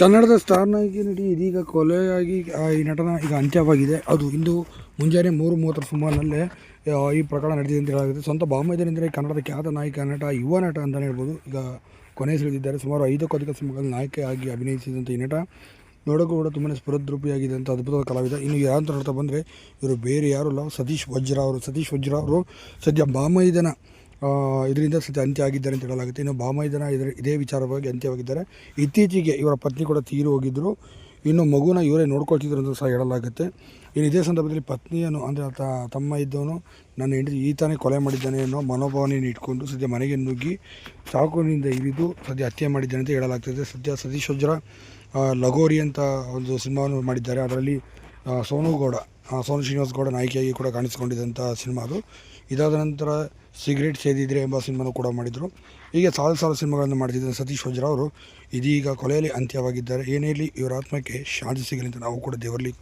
ಕನ್ನಡದ ಸ್ಟಾರ್ ನಾಯಕಿ ನಟಿ ಇದೀಗ ಕೊಲೆಯಾಗಿ ಈ ನಟನ ಈಗ ಅಂತ್ಯವಾಗಿದೆ. ಅದು ಇಂದು ಮುಂಜಾನೆ ಮೂರು ಮೂವತ್ತರ ಸುಮಾರಿನಲ್ಲೇ ಈ ಪ್ರಕರಣ ನಡೆದಿದೆ ಅಂತ ಹೇಳಲಾಗುತ್ತೆ. ಸ್ವಂತ ಬಾಮೈದನೆಂದರೆ ಕನ್ನಡದ ಖ್ಯಾತ ನಾಯಕ, ನಟ, ಯುವ ನಟ ಅಂತಲೇ ಹೇಳ್ಬೋದು. ಈಗ ಕೊನೆ ಸಿಳಿದಿದ್ದಾರೆ. ಸುಮಾರು ಐದಕ್ಕೂ ಅಧಿಕ ಸಿನಿಮಾಗಳಲ್ಲಿ ನಾಯಕಿಯಾಗಿ ಅಭಿನಯಿಸಿದಂಥ ಈ ನಟ. ನೋಡೋಕ್ಕೂ ಕೂಡ ತುಂಬಾ ಸ್ಫುರದ್ರೂಪಿಯಾಗಿದೆ ಅದ್ಭುತವಾದ ಕಲಾವಿದ. ಇನ್ನು ಯಾರಂತ ನೋಡ್ತಾ ಬಂದರೆ, ಇವರು ಬೇರೆ ಯಾರು ಅಲ್ಲ, ಸತೀಶ್ ವಜ್ರ ಅವರು. ಸತೀಶ್ ವಜ್ರ ಅವರು ಸದ್ಯ ಬಾಮೈದನ ಇದರಿಂದ ಸದ್ಯ ಅಂತ್ಯ ಆಗಿದ್ದಾರೆ ಅಂತ ಹೇಳಲಾಗುತ್ತೆ. ಇನ್ನು ಭಾಮೈದನ ಇದರ ಇದೇ ವಿಚಾರವಾಗಿ ಅಂತ್ಯವಾಗಿದ್ದಾರೆ. ಇತ್ತೀಚೆಗೆ ಇವರ ಪತ್ನಿ ಕೂಡ ತೀರಿ ಹೋಗಿದ್ದರು ಇನ್ನು ಮಗುನ ಇವರೇ ನೋಡ್ಕೊಳ್ತಿದ್ರು ಅಂತ ಸಹ ಹೇಳಲಾಗುತ್ತೆ. ಇನ್ನು ಇದೇ ಸಂದರ್ಭದಲ್ಲಿ ಪತ್ನಿಯನ್ನು, ಅಂದರೆ ತಮ್ಮ ಇದ್ದವನು, ನನ್ನ ಹೆಂಡತಿ ಈತನೇ ಕೊಲೆ ಮಾಡಿದ್ದಾನೆ ಅನ್ನೋ ಮನೋಭಾವನೆಯನ್ನು ಇಟ್ಕೊಂಡು ಸದ್ಯ ಮನೆಗೆ ನುಗ್ಗಿ ಚಾಕುವಿನಿಂದ ಇರಿದು ಸದ್ಯ ಹತ್ಯೆ ಮಾಡಿದ್ದಾನೆ ಅಂತ ಹೇಳಲಾಗ್ತದೆ. ಸದ್ಯ ಸತೀಶ್ ಲಗೋರಿ ಅಂತ ಒಂದು ಸಿನಿಮಾವನ್ನು ಮಾಡಿದ್ದಾರೆ. ಅದರಲ್ಲಿ ಸೋನು ಗೌಡ ಸೋನು ಶ್ರೀನಿವಾಸ್ ಗೌಡ ನಾಯಕಿಯಾಗಿ ಕೂಡ ಕಾಣಿಸಿಕೊಂಡಿದ್ದಂಥ ಸಿನಿಮಾ ಅದು. ಇದಾದ ನಂತರ ಸಿಗರೇಟ್ ಸೇದಿದ್ರೆ ಎಂಬ ಸಿನಿಮಾನು ಕೂಡ ಮಾಡಿದರು. ಹೀಗೆ ಸಾಲು ಸಾಲು ಸಿನಿಮಾಗಳನ್ನು ಮಾಡ್ತಿದ್ದ ಸತೀಶ್ ವಜ್ರ ಅವರು ಇದೀಗ ಕೊಲೆಯಲ್ಲಿ ಅಂತ್ಯವಾಗಿದ್ದಾರೆ. ಏನೇ ಇರಲಿ, ಇವರ ಆತ್ಮಕ್ಕೆ ಶಾಂತಿ ಸಿಗಲಿ ಅಂತ ನಾವು ಕೂಡ ದೇವರಲ್ಲಿ